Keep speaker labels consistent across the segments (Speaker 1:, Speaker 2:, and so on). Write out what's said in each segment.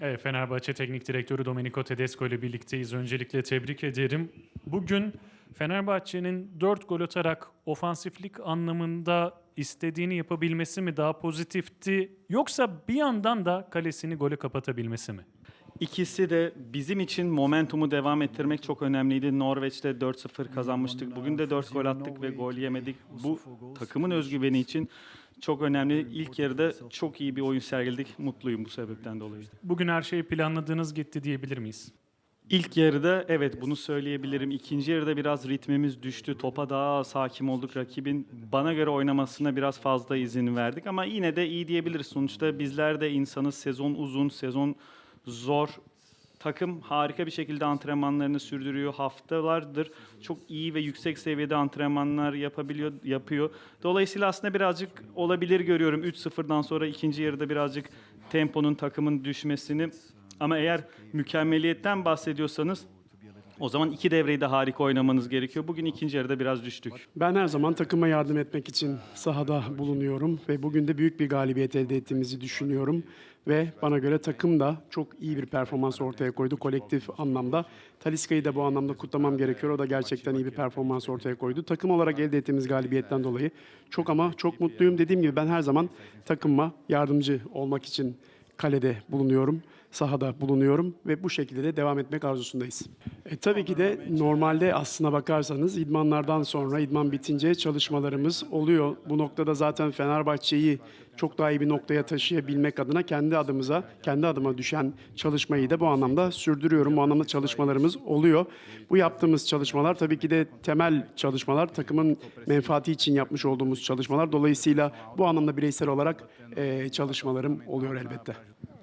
Speaker 1: Evet, Fenerbahçe Teknik Direktörü Domenico Tedesco ile birlikteyiz. Öncelikle tebrik ederim. Bugün Fenerbahçe'nin 4 gol atarak ofansiflik anlamında istediğini yapabilmesi mi daha pozitifti yoksa bir yandan da kalesini gole kapatabilmesi mi?
Speaker 2: İkisi de bizim için momentumu devam ettirmek çok önemliydi. Norveç'te 4-0 kazanmıştık. Bugün de 4 gol attık ve gol yemedik. Bu takımın özgüveni için çok önemli. İlk yarıda çok iyi bir oyun sergiledik. Mutluyum bu sebepten dolayı.
Speaker 1: Bugün her şey planladığınız gitti diyebilir miyiz?
Speaker 2: İlk yarıda evet bunu söyleyebilirim. İkinci yarıda biraz ritmimiz düştü. Topa daha az hakim olduk. Rakibin bana göre oynamasına biraz fazla izin verdik. Ama yine de iyi diyebiliriz. Sonuçta bizler de insanız. Sezon uzun, sezon zor. Takım harika bir şekilde antrenmanlarını sürdürüyor. Haftalardır çok iyi ve yüksek seviyede antrenmanlar yapabiliyor, yapıyor. Dolayısıyla aslında birazcık olabilir görüyorum 3-0'dan sonra ikinci yarıda birazcık temponun takımın düşmesini. Ama eğer mükemmeliyetten bahsediyorsanız o zaman iki devreyi de harika oynamanız gerekiyor. Bugün ikinci yarıda biraz düştük.
Speaker 3: Ben her zaman takıma yardım etmek için sahada bulunuyorum ve bugün de büyük bir galibiyet elde ettiğimizi düşünüyorum. Ve bana göre takım da çok iyi bir performans ortaya koydu kolektif anlamda. Taliska'yı da bu anlamda kutlamam gerekiyor. O da gerçekten iyi bir performans ortaya koydu. Takım olarak elde ettiğimiz galibiyetten dolayı çok ama çok mutluyum. Dediğim gibi ben her zaman takıma yardımcı olmak için kalede bulunuyorum, sahada bulunuyorum ve bu şekilde de devam etmek arzusundayız. E, tabii ki de normalde aslına bakarsanız idmanlardan sonra idman bitince çalışmalarımız oluyor. Bu noktada zaten Fenerbahçe'yi çok daha iyi bir noktaya taşıyabilmek adına kendi adımıza, kendi adıma düşen çalışmayı da bu anlamda sürdürüyorum. Bu anlamda çalışmalarımız oluyor. Bu yaptığımız çalışmalar tabii ki de temel çalışmalar, takımın menfaati için yapmış olduğumuz çalışmalar. Dolayısıyla bu anlamda bireysel olarak e, çalışmalarım oluyor elbette.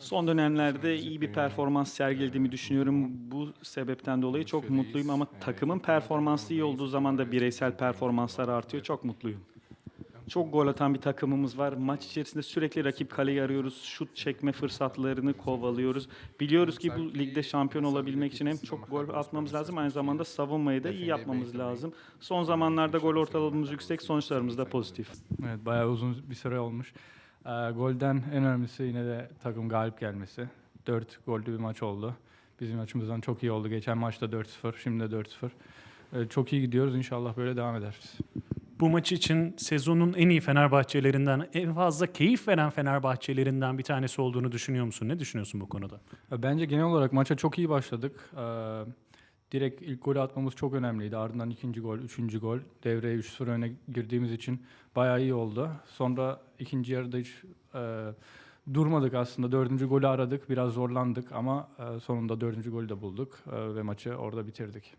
Speaker 2: Son dönemlerde iyi bir performans sergilediğimi düşünüyorum. Bu sebepten dolayı çok mutluyum ama takımın performansı iyi olduğu zaman da bireysel performanslar artıyor. Çok mutluyum. Çok gol atan bir takımımız var. Maç içerisinde sürekli rakip kaleyi arıyoruz. Şut çekme fırsatlarını kovalıyoruz. Biliyoruz ki bu ligde şampiyon olabilmek için hem çok gol atmamız lazım aynı zamanda savunmayı da iyi yapmamız lazım. Son zamanlarda gol ortalamamız yüksek, sonuçlarımız da pozitif.
Speaker 4: Evet bayağı uzun bir süre olmuş. Ee, golden en önemlisi yine de takım galip gelmesi. 4 gollü bir maç oldu. Bizim açımızdan çok iyi oldu. Geçen maçta 4-0, şimdi de 4-0. Ee, çok iyi gidiyoruz. İnşallah böyle devam ederiz.
Speaker 1: Bu maç için sezonun en iyi Fenerbahçelerinden, en fazla keyif veren Fenerbahçelerinden bir tanesi olduğunu düşünüyor musun? Ne düşünüyorsun bu konuda?
Speaker 4: Ee, Bence genel olarak maça çok iyi başladık. Ee, direkt ilk golü atmamız çok önemliydi. Ardından ikinci gol, üçüncü gol. Devreye 3-0 öne girdiğimiz için bayağı iyi oldu. Sonra ikinci yarıda hiç e, durmadık aslında. Dördüncü golü aradık. Biraz zorlandık ama e, sonunda dördüncü golü de bulduk. E, ve maçı orada bitirdik.